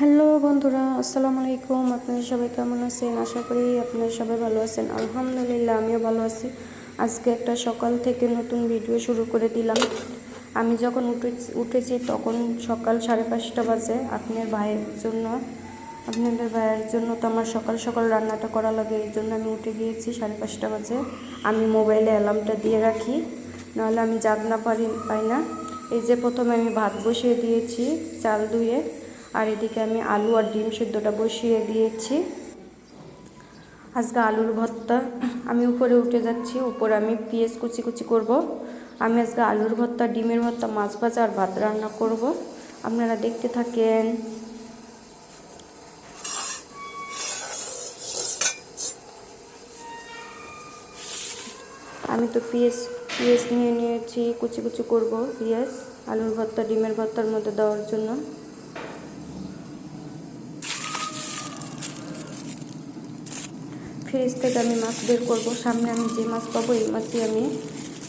Hello বন্ধুরা, আসসালামু আলাইকুম। আপনারা সবাই কেমন আছেন? আশা করি আপনারা সবাই ভালো আছেন। আলহামদুলিল্লাহ, আমিও ভালো আছি। আজকে একটা সকাল থেকে নতুন ভিডিও শুরু করে দিলাম। আমি যখন উঠে উঠেছি তখন সকাল সাড়ে পাঁচটা বাজে। আপনার ভাইয়ের জন্য, আপনাদের ভাইয়ের জন্য তো আমার সকাল সকাল রান্নাটা করা লাগে, এই জন্য আমি উঠে গিয়েছি সাড়ে পাঁচটা বাজে। আমি মোবাইলে অ্যালার্মটা দিয়ে রাখি, নাহলে আমি জাগ না পারি, পাই না। এই যে প্রথমে আমি ভাত বসিয়ে দিয়েছি চাল ধুয়ে। আর এদিকে আমি আলু আর ডিম সেদ্ধটা বসিয়ে দিয়েছি। আজকে আলুর ভর্তা, আমি উপরে উঠে যাচ্ছি, উপরে আমি পেঁয়াজ কুচি কুচি করব। আমি আজকে আলুর ভর্তা, ডিমের ভর্তা, মাছ ভাজা আর ভাত রান্না করব। আপনারা দেখতে থাকেন। আমি তো পেঁয়াজ পেঁয়াজ নিয়ে নিয়েছি, কুচি কুচি করব পেঁয়াজ, আলুর ভর্তা, ডিমের ভর্তার মধ্যে দেওয়ার জন্য। ফ্রিজ থেকে আমি মাছ বের করব। সামনে আমি যে মাছ পাবো, এই মাছই আমি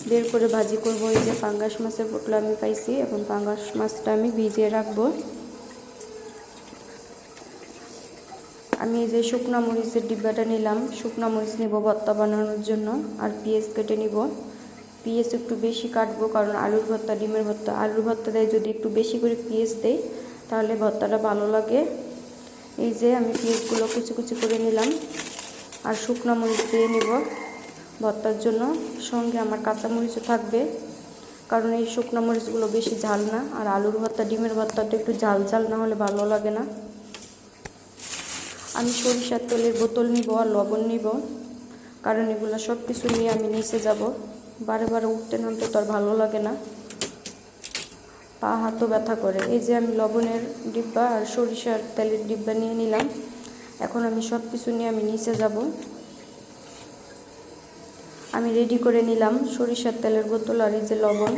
বের করে ভাজি করব। এই যে পাঙ্গাস মাছের পোটলা আমি পাইছি। এখন পাঙ্গাস মাছটা আমি ভিজিয়ে রাখব। আমি এই যে শুকনো মরিচের ডিব্বাটা নিলাম। শুকনো মরিচ নিব ভর্তা বানানোর জন্য আর পেঁয়াজ কেটে নিব। পেঁয়াজ একটু বেশি কাটবো কারণ আলুর ভর্তা, ডিমের ভর্তা। আলুর ভর্তা দেয় যদি একটু বেশি করে পেঁয়াজ দেয় তাহলে ভর্তাটা ভালো লাগে। এই যে আমি পেঁয়াজগুলো কুচি কুচি করে নিলাম। আর শুকনো মরিচ দিয়ে নিব। ভর্তার জন্য সঙ্গে আমার কাঁচা মরিচও থাকবে। কারণ এই শুকনো মরিচগুলো বেশি ঝাল না, আর আলুর ভর্তা, ডিমের ভর্তাটা একটু ঝাল ঝাল না হলে ভালো লাগে না। আমি সরিষার তেলের বোতল নিব আর লবণ নিব, কারণ এগুলো সব কিছু নিয়ে আমি নিচে যাব। বারে বারে উঠতে নামতে তো আর ভালো লাগে না। পা হাতও ব্যথা করে। এই যে আমি লবণের ডিব্বা আর সরিষার তেলের ডিব্বা নিয়ে নিলাম। এখন আমি সব কিছু নিয়ে আমি নিচে যাব। আমি রেডি করে নিলাম সরিষার তেলের বোতল আর এই যে লবণ।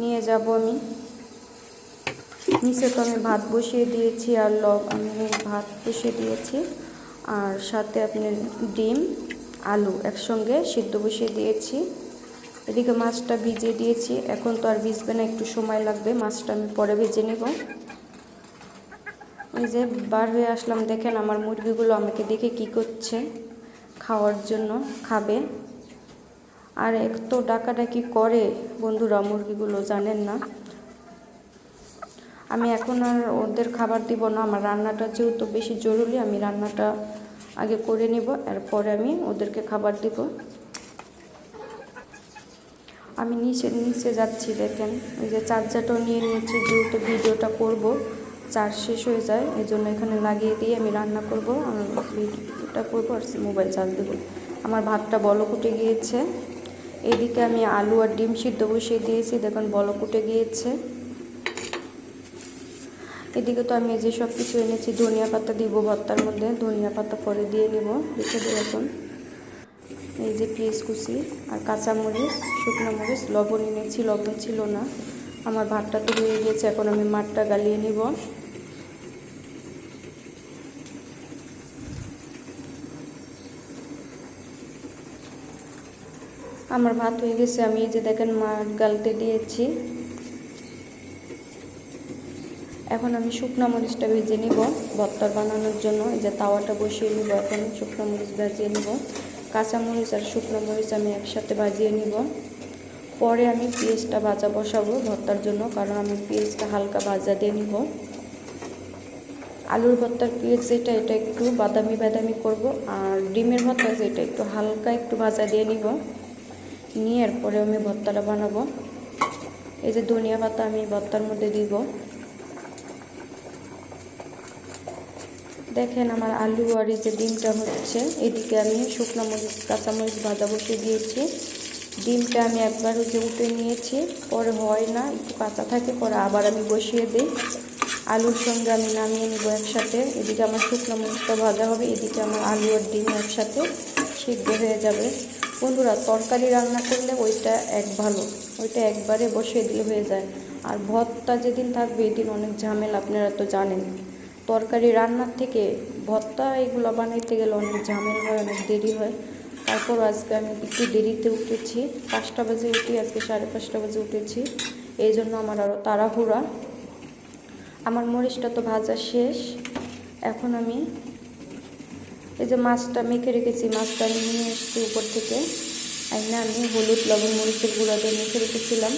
নিয়ে যাব আমি। নিচে তো আমি ভাত বসিয়ে দিয়েছি আর লব আমি ভাত বসিয়ে দিয়েছি। আর সাথে আপনি ডিম, আলু একসঙ্গে সিদ্ধ বসিয়ে দিয়েছি। এদিকে মাছটা ভিজিয়ে দিয়েছি। এখন তো আর ভিজবে না, একটু সময় লাগবে। মাছটা আমি পরে ভেজে নেব। এই যে বার হয়ে আসলাম, দেখেন আমার মুরগিগুলো আমাকে দেখে কি করছে, খাওয়ার জন্য খাবে। আর একটু ডাকাডাকি করে বন্ধুরা, মুরগিগুলো জানেন না। আমি এখন আর ওদের খাবার দিব না, আমার রান্নাটা যেহেতু বেশি জরুরি, আমি রান্নাটা আগে করে নিব, এরপরে আমি ওদেরকে খাবার দিব। আমি নিচে নিচে যাচ্ছি, দেখেন। ওই যে চার্জারটাও নিয়ে নিয়েছি, যেহেতু ভিডিওটা করব চার্জ শেষ হয়ে যায়, এই জন্য এখানে লাগিয়ে দিয়ে আমি রান্না করব। ভিডিওটা করব আর মোবাইল চার্জ দেবো। আমার ভাতটা বলকুটে গিয়েছে। এদিকে আমি আলু আর ডিম সিদ্ধ বসিয়ে দিয়েছি, দেখুন বলকুটে গিয়েছে। এদিকে তো আমি যে সব কিছু এনেছি, ধনিয়া পাতা দিব ভর্তার মধ্যে, ধনিয়া পাতা পরে দিয়ে নেব রেখে দেবো এখন। এই যে পেঁয়াজ কুচি আর কাঁচামরিচ, শুকনো মরিচ, লবণ এনেছি, লবণ ছিল না। আমার ভাতটা তো হয়ে গিয়েছে, এখন আমি মাঠটা গালিয়ে নিব। আমার ভাত হয়ে গেছে, আমি এই যে দেখেন মাঠ গালতে দিয়েছি। এখন আমি শুকনো মরিচটা ভেজে নিব ভর্তার বানানোর জন্য। এই যে তাওয়াটা বসিয়ে নিব, এখন শুকনো মরিচ ভাজিয়ে নিব। কাঁচা মরিচ আর শুকনো মরিচ আমি একসাথে ভাজিয়ে নিব। পরে আমি পেঁয়াজটা ভাজা বসাবো ভর্তার জন্য, কারণ আমি পেঁয়াজটা হালকা ভাজা দিয়ে নিব। আলুর ভর্তার পেঁয়াজ যেটা, এটা একটু বাদামি বাদামি করব, আর ডিমের ভর্তা যেটা, একটু হালকা একটু ভাজা দিয়ে নিব। নিয়ে এরপরে আমি ভর্তাটা বানাবো। এই যে ধনিয়া পাতা আমি ভর্তার মধ্যে দিব। দেখেন আমার আলু আর এই যে ডিমটা হচ্ছে, এদিকে আমি শুকনো মরিচ কাঁচামরিচ ভাজা বসিয়ে দিয়েছি। ডিমটা আমি একবার হচ্ছে উঠে নিয়েছি, পরে হয় না, একটু কাঁচা থাকে, পরে আবার আমি বসিয়ে দিই। আলুর সঙ্গে আমি নামিয়ে নিব একসাথে। এদিকে আমার শুকনো মরিচটা ভাজা হবে, এদিকে আমার আলু আর ডিম একসাথে সিদ্ধ হয়ে যাবে। বন্ধুরা, তরকারি রান্না করলে ওইটা এক ভালো, ওইটা একবারে বসিয়ে দিলে হয়ে যায়। আর ভর্তা যেদিন থাকবে এদিন অনেক ঝামেলা, আপনারা তো জানেন। তরকারি রান্নার থেকে ভর্তা এগুলো বানাইতে গেলে অনেক ঝামেলা হয়, অনেক দেরি হয়। তারপর আজকে আমি একটু দেরিতে উঠেছি, পাঁচটা বাজে উঠি, আজকে সাড়ে পাঁচটা বাজে উঠেছি। এই জন্য আমার আরও তাড়াহুড়া। আমার মরিচটা তো ভাজা শেষ। এখন আমি এই যে মাছটা মেখে রেখেছি, মাছটা আমি নিয়ে এসেছি উপর থেকে। আর না, আমি হলুদ, লবণ, মরিচের গুঁড়া দিয়ে মেখে রেখেছিলাম।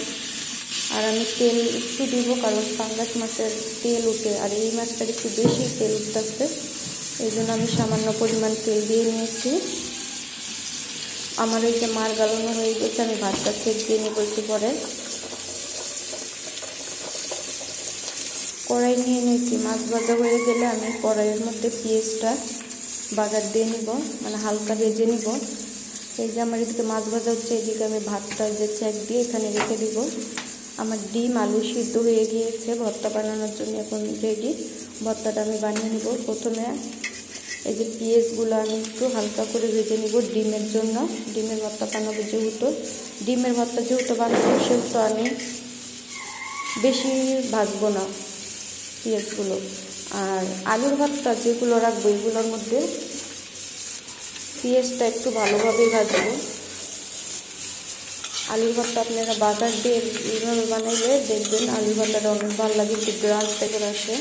আর আমি তেল একটু দিব, কারণ পাঙ্গাস মাছের তেল উঠে, আর এই মাছটার একটু বেশি তেল উঠতেছে। এই জন্য আমি সামান্য পরিমাণ তেল দিয়ে নিয়েছি। আমার এই যে মার গালানো হয়ে গেছে, আমি ভাতটা খেয়ে দিয়ে নিয়ে বলছি পরে। কড়াই নিয়ে নিয়েছি। মাছ ভাজা হয়ে গেলে আমি কড়াইয়ের মধ্যে পেঁয়াজটা বাজার দিয়ে নিব মানে হালকা ভেজে নিব। এই যে আমার এদিকে মাছ ভাজা হচ্ছে, এদিকে আমি ভাতটা যে চেক দিয়ে এখানে রেখে দিব। আমার ডিম আলু সিদ্ধ হয়ে গিয়েছে, ভর্তা বানানোর জন্য এখন রেডি ভর্তাটা আমি বানিয়ে নিব প্রথমে। এই যে পেঁয়াজগুলো আমি একটু হালকা করে ভেজে নিব ডিমের জন্য। ডিমের ভর্তা বানাবো যেহেতু। ডিমের ভর্তা যেহেতু বানাবো, সেহেতু আমি বেশি ভাজবো না পেঁয়াজগুলো। আর আলুর ভাতটা যেগুলো রাখব এগুলোর মধ্যে পেঁয়াজটা একটু ভালোভাবে ভাজবো। আলুর ভাতটা আপনারা বাজার দিয়ে এইভাবে বানাইলে দেখবেন আলুর ভাতটা অনেক ভালো লাগে একটু গ্রাস টাইপের আসে।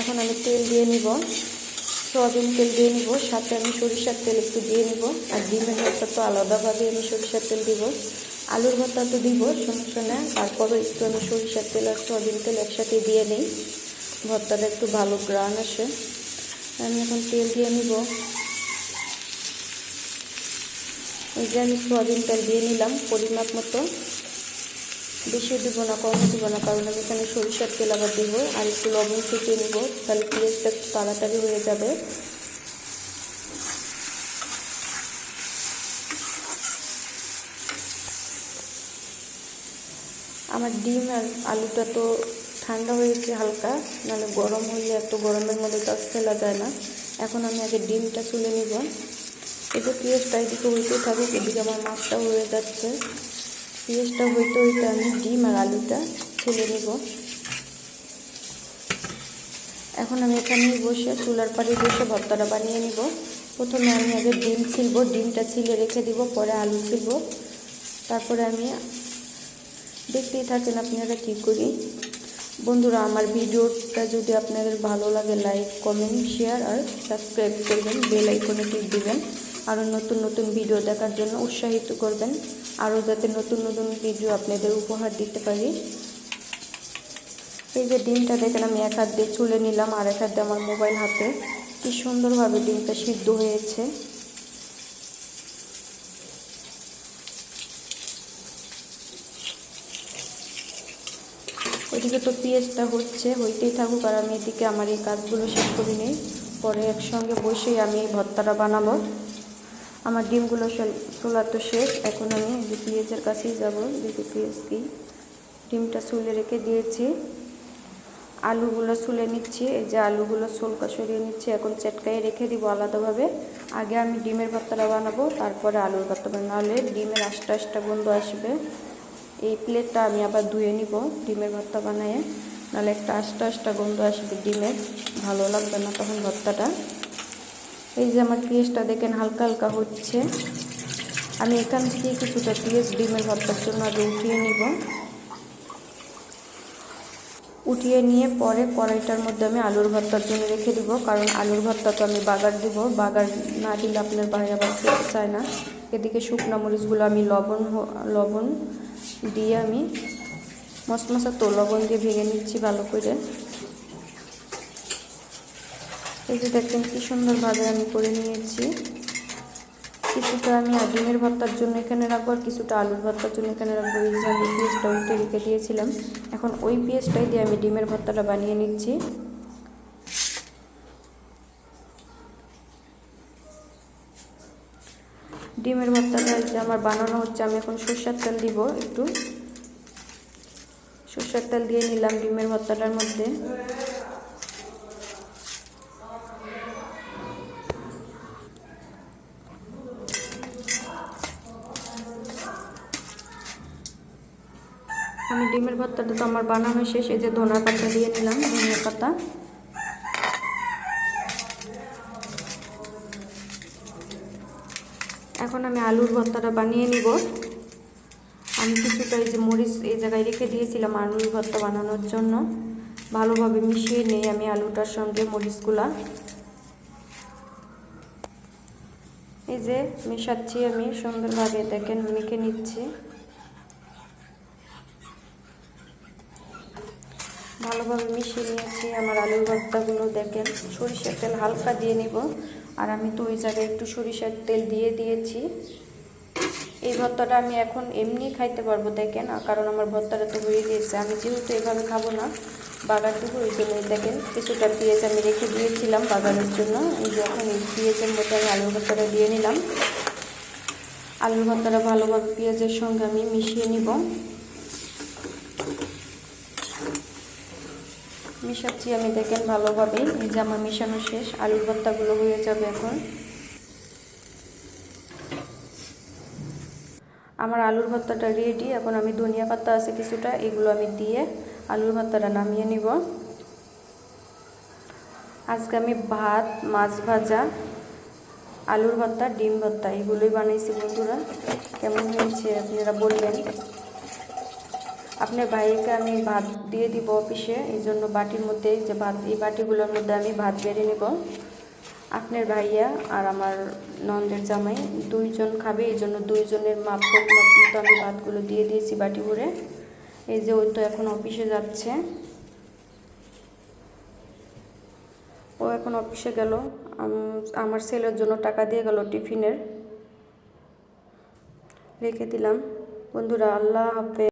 এখন আমি তেল দিয়ে নিব। সয়াবিন তেল দিয়ে নিব, সাথে আমি সরিষার তেল একটু দিয়ে নিব, আর ডিমের ভর্তা তো আলাদাভাবে আমি সরিষার তেল দিব। আলুর ভর্তা তো দিব, সমস্যা নেই, তারপরও একটু আমি সরিষার তেল আর সয়াবিন তেল একসাথে দিয়ে নিই। ভর্তাটা একটু ভালো গ্রান আসে। আমি এখন তেল দিয়ে নিব। এই যে আমি সয়াবিন তেল দিয়ে নিলাম, পরিমাপ মতো। বেশি দিব না, কম দিব না, কারণ আমি এখানে সরিষার তেল আবার দিব আর একটু লবণ থেকে নিব, তাহলে পেঁয়াজটা একটু তাড়াতাড়ি হয়ে যাবে। আমার ডিম আর আলুটা তো ঠান্ডা হয়েছে হালকা, নাহলে গরম হলে এত গরমের মধ্যে কাজ ফেলা যায় না। এখন আমি আগে ডিমটা তুলে নিব। এতে পেঁয়াজটা এদিকে হইতে থাকুক, এদিকে আমার মাছটাও হয়ে যাচ্ছে। পেঁয়াজটা হইতে হইতে আমি ডিম আর আলুটা ছেলে নিব এখন আমি এখানে বসে চুলার পাড়ে বসে ভর্তাটা বানিয়ে নিব। প্রথমে আমি আগে ডিম ছিলবো, ডিমটা ছিলে রেখে দিব, পরে আলু ছিলব। তারপরে আমি, দেখতেই থাকেন আপনারা কী করি। বন্ধুরা, আমার ভিডিওটা যদি আপনাদের ভালো লাগে, লাইক, কমেন্ট, শেয়ার আর সাবস্ক্রাইব করবেন, বেল আইকনে টিপ দিবেন। আরও নতুন নতুন ভিডিও দেখার জন্য উৎসাহিত করবেন। আরও যাতে নতুন নতুন ভিডিও আপনাদের উপহার দিতে পারি। এই যে ডিমটা দেখেন, আমি এক হাত দিয়ে চুলে নিলাম আর এক হাত দিয়ে আমার মোবাইল হাতে। কি সুন্দরভাবে ডিমটা সিদ্ধ হয়েছে। ওইদিকে তো পেঁয়াজটা হচ্ছে, হইতেই থাকুক আর আমি এদিকে আমার এই কাজগুলো শেষ করি নিই পরে একসঙ্গে বসেই আমি এই ভর্তাটা বানাবো। আমার ডিমগুলো চোলা তো শেষ। এখন আমি পেঁয়াজের কাছেই যাব পেঁয়াজ কি ডিমটা চুলে রেখে দিয়েছি। আলুগুলো চুলে নিচ্ছি, এই যে আলুগুলো সোলকা সরিয়ে নিচ্ছি, এখন চেটকাই রেখে দিব আলাদাভাবে। আগে আমি ডিমের ভর্তাটা বানাবো, তারপরে আলুর ভর্তা বানাবো। নাহলে ডিমের আস্তে আস্তে গন্ধ আসবে। এই প্লেটটা আমি আবার ধুয়ে নিব ডিমের ভর্তা বানিয়ে। নাহলে একটা আস্তে আস্তে গন্ধ আসবে ডিমের ভালো লাগবে না তখন ভর্তাটা। এই যে আমার পেঁয়াজটা দেখেন হালকা হালকা হচ্ছে। আমি এখান থেকে কিছুটা পেঁয়াজ ডিমের ভর্তার জন্য আগে উঠিয়ে নিব। উঠিয়ে নিয়ে পরে কড়াইটার মধ্যে আমি আলুর ভর্তার জন্য রেখে দিব, কারণ আলুর ভর্তা তো আমি বাগার দিব। বাগার না দিলে আপনার ভাই আবার খেতে চায় না। এদিকে শুকনো মরিচগুলো আমি লবণ লবণ দিয়ে আমি মশমশা তো লবণ দিয়ে ভেঙে নিচ্ছি ভালো করে। এই যে দেখেন কি সুন্দরভাবে আমি করে নিয়েছি। কিছুটা আমি ডিমের ভর্তার জন্য এখানে রাখব আর কিছুটা আলুর ভর্তার জন্য এখানে রাখব। এই যে আমি পেঁয়াজটা উল্টে রেখে দিয়েছিলাম। এখন ওই পেঁয়াজটাই দিয়ে আমি ডিমের ভর্তাটা বানিয়ে নিচ্ছি। ডিমের ভর্তাটা যে আমার বানানো হচ্ছে, আমি এখন সর্ষের তেল দিব একটু। সর্ষের তেল দিয়ে নিলাম ডিমের ভর্তাটার মধ্যে। আমি ডিমের ভর্তাটা তো আমার বানানো শেষ, এই যে ধনার পাতা দিয়ে নিলাম, ধনিয়া পাতা। এখন আমি আলুর ভর্তাটা বানিয়ে নিব। আমি কিছুটা এই যে মরিচ এই জায়গায় রেখে দিয়েছিলাম আলুর ভর্তা বানানোর জন্য। ভালোভাবে মিশিয়ে নিই আমি আলুটার সঙ্গে মরিচগুলা। এই যে মেশাচ্ছি আমি, সুন্দরভাবে দেখেন, মেখে নিচ্ছি। ভালোভাবে মিশিয়ে নিয়েছি, আমার আলুর ভর্তাগুলো দেখেন, সরিষার তেল হালকা দিয়ে নিব, আর আমি তো ওই জায়গায় একটু সরিষার তেল দিয়ে দিয়েছি। এই ভর্তাটা আমি এখন এমনি খাইতে পারব, দেখেন কারণ আমার ভর্তাটা তো হয়ে গিয়েছে আমি যেহেতু এভাবে খাব না দেবো ওই জন্য দেখেন, কিছুটা পেঁয়াজ আমি রেখে দিয়েছিলাম বাগানের জন্য, এই যে এখন এই পেঁয়াজের মধ্যে আমি আলুর ভর্তাটা দিয়ে নিলাম। আলুর ভর্তাটা ভালোভাবে পেঁয়াজের সঙ্গে আমি মিশিয়ে নিব। মিশাচ্ছি আমি, দেখেন ভালোভাবে। এই যে আমার মিশানো শেষ, আলুর ভর্তাগুলো হয়ে যাবে এখন। আমার আলুর ভর্তাটা রেডি এখন আমি ধনিয়া পাতা আছে কিছুটা, এগুলো আমি দিয়ে আলুর ভর্তাটা নামিয়ে নিব। আজকে আমি ভাত, মাছ ভাজা, আলুর ভর্তা, ডিম ভর্তা, এগুলোই বানাইছি বন্ধুরা। কেমন হয়েছে আপনারা বলবেন? আপনার ভাইকে আমি ভাত দিয়ে দিব অফিসে, এই জন্য বাটির মধ্যে যে ভাত, এই বাটিগুলোর মধ্যে আমি ভাত বেড়ে নেব। আপনার ভাইয়া আর আমার নন্দের জামাই দুইজন খাবে, এই জন্য দুইজনের মাপ মতো আমি ভাতগুলো দিয়ে দিয়েছি বাটি ভরে। এই যে ওই তো এখন অফিসে যাচ্ছে। ও এখন অফিসে গেল। আমার ছেলের জন্য টাকা দিয়ে গেল টিফিনের। রেখে দিলাম। বন্ধুরা, আল্লাহ হাফেজ।